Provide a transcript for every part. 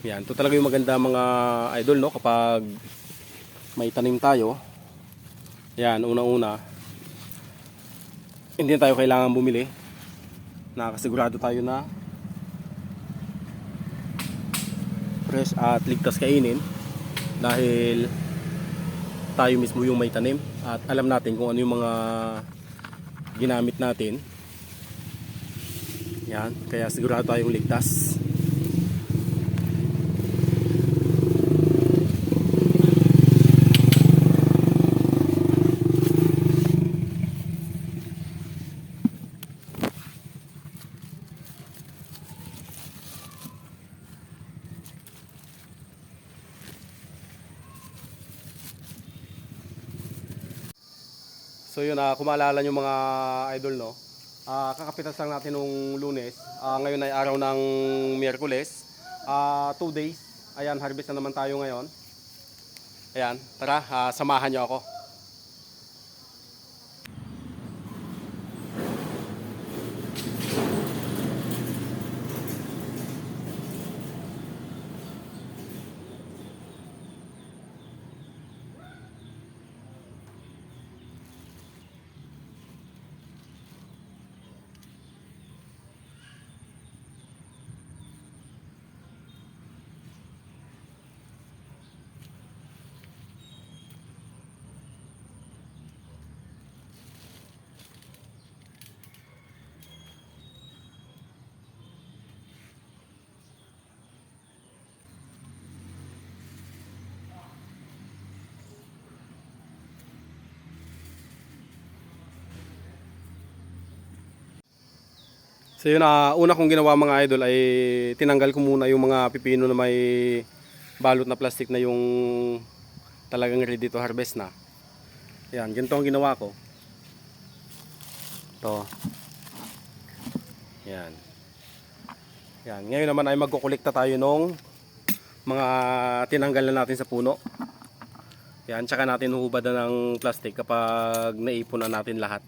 Yan, ito talaga yung maganda mga idol no kapag may tanim tayo. Yan, unang-una hindi na tayo kailangan bumili. Nakasigurado tayo na fresh at ligtas kainin dahil tayo mismo yung may tanim at alam natin kung ano yung mga ginamit natin. Yan, kaya sigurado tayong ligtas. So yun, ah, kung maalala nyo mga idol, no? Ah, kakapitas lang natin nung lunes. Ah, ngayon ay araw ng Miyerkules. Ah, two days. Ayan, harvest na naman tayo ngayon. Ayan, tara, ah, samahan nyo ako. So yun, ah, una kong ginawa mga idol ay tinanggal ko muna yung mga pipino na may balot na plastic na yung talagang ready to harvest na. Yan, ganito ang ginawa ko. To. Yan. Yan. Ngayon naman ay magkukulikta tayo nung mga tinanggal na natin sa puno. Yan, tsaka natin hubad na ng plastic kapag naipon na natin lahat.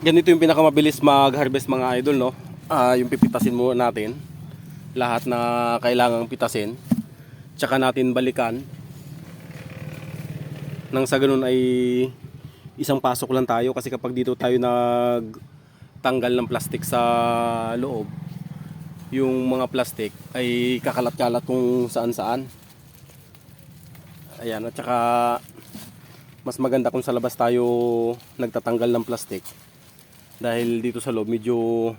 Ganito yung pinakamabilis mag-harvest mga idol, no? Ah, yung pipitasin mo natin. Lahat na kailangang pitasin. Tsaka natin balikan. Nang sa ganun ay isang pasok lang tayo kasi kapag dito tayo nag tanggal ng plastic sa loob, yung mga plastic ay kakalat-kalat kung saan-saan. Ayan, at saka mas maganda kung sa labas tayo nagtatanggal ng plastic dahil dito sa loob medyo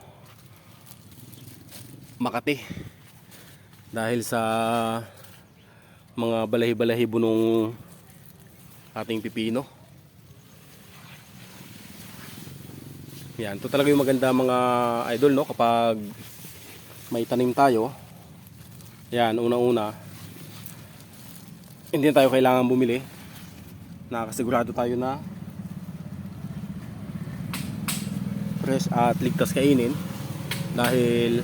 makati. Dahil sa mga balahi-balahibo nung ating pipino. Yan, ito talaga yung maganda mga idol no? Kapag may tanim tayo. Yan, una-una. Hindi na tayo kailangan bumili. Nakasigurado tayo na fresh at ligtas kainin. Dahil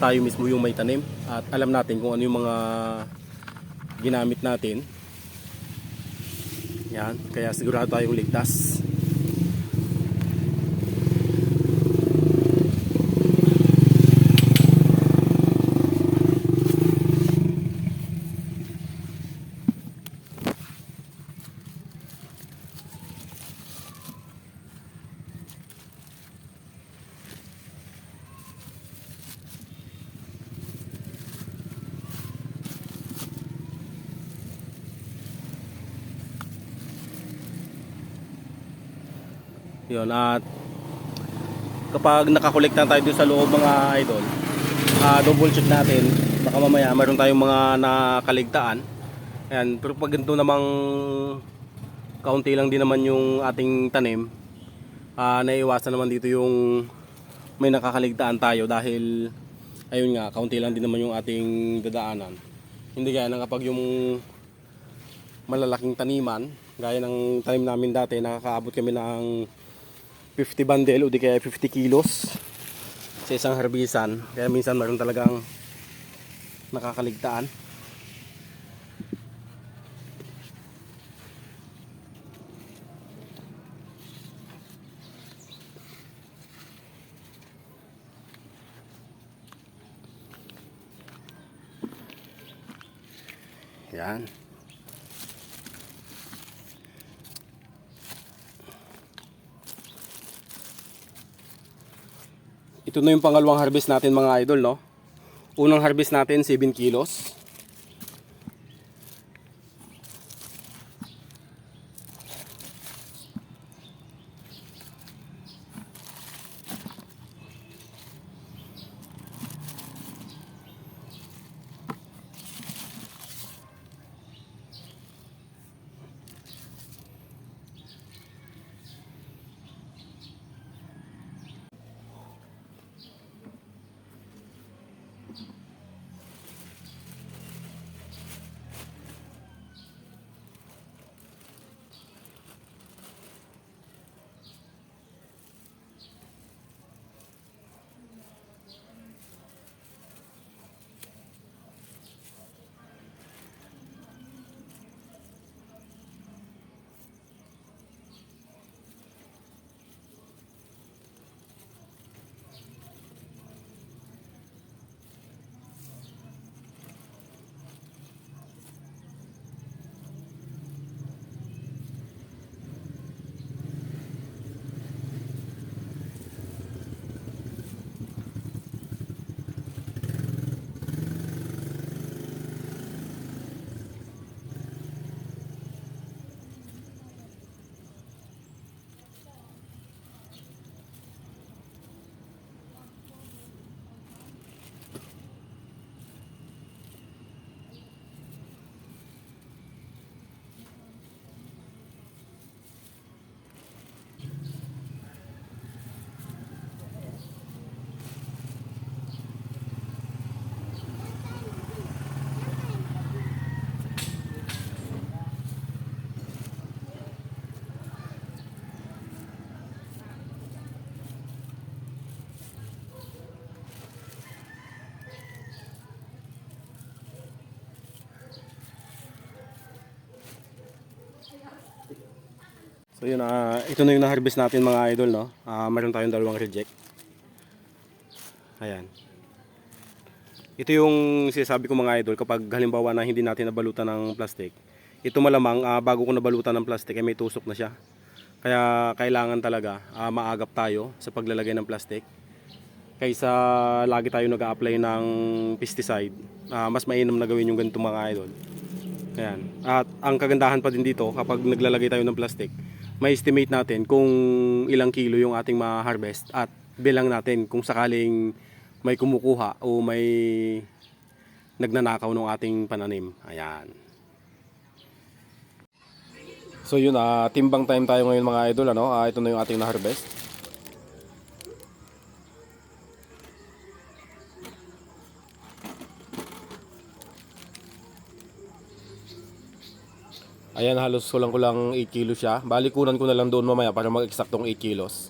tayo mismo yung may tanim. At alam natin kung ano yung mga ginamit natin. Yan kaya sigurado tayong ligtas Yun, at kapag nakakolekta tayo dun sa loob mga idol, ah double check natin. Baka mamaya mayroon tayong mga nakaligtaan. Ayan, pero pag ganito namang kaunti lang din naman yung ating tanim, ah naiiwasan naman dito yung may nakakaligtaan tayo dahil ayun nga, kaunti lang din naman yung ating dadaanan. Hindi gaya ng kapag yung malalaking taniman. Gaya ng tanim namin dati, nakakaabot kami ng 50 bundle o di kaya 50 kilos sa isang harbisan. Kaya minsan mayroon talagang nakakaligtaan. Yan. Ito na yung pangalawang harvest natin mga idol, no? Unang harvest natin 7 kilos. So yun, ah, ito na yung na-harvest natin mga idol, no? Ah, meron tayong dalawang reject. Ayan. Ito yung sinasabi ko mga idol, kapag halimbawa na hindi natin nabalutan ng plastic, ito malamang ah, bago ko nabalutan ng plastic ay may tusok na siya. Kaya kailangan talaga ah, maagap tayo sa paglalagay ng plastic. Kaysa lagi tayo nag apply ng pesticide, ah, mas mainam na gawin yung ganito mga idol. Ayan. At ang kagandahan pa din dito kapag naglalagay tayo ng plastic, may estimate natin kung ilang kilo yung ating ma-harvest at bilang natin kung sakaling may kumukuha o may nagnanakaw ng ating pananim. Ayan. So yun, ah, timbang time tayo ngayon mga idol. Ano? Ah, ito na yung ating na-harvest. Ayan, halos kulang-kulang 8 kilos siya. Bali, kunan ko na lang doon mamaya para mag-eksaktong 8 kilos.